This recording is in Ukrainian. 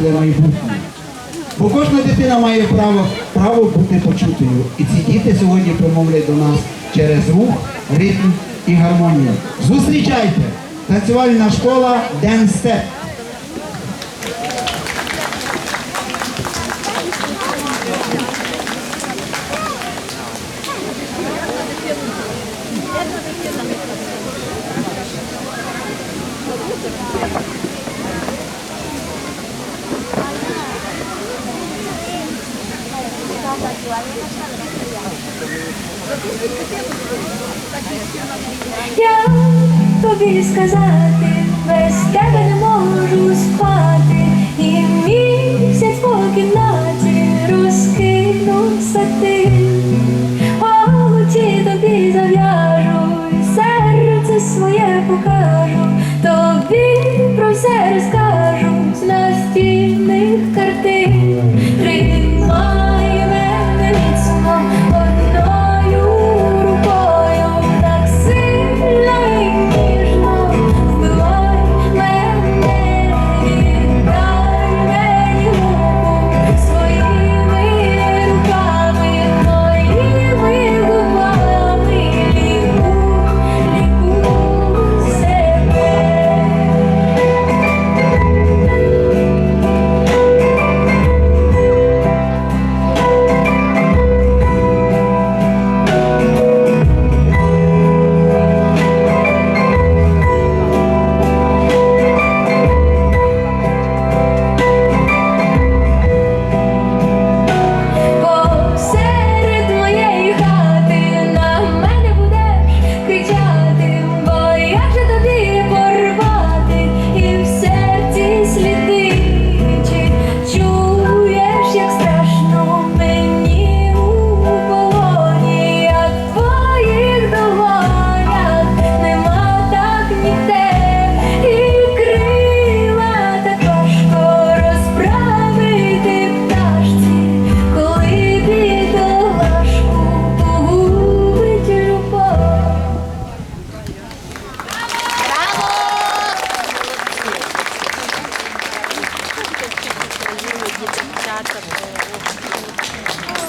світле майбутнє. Бо кожна дитина має право, право бути почутою. І ці діти сьогодні промовлять до нас через рух, ритм і гармонію. Зустрічайте! Танцювальна школа Dance Я тобі сказати, без тебе не можу спати, і місяць по кімнаті розкинувся ти, очі тобі зав'яжу, серце своє покажу. 他怎么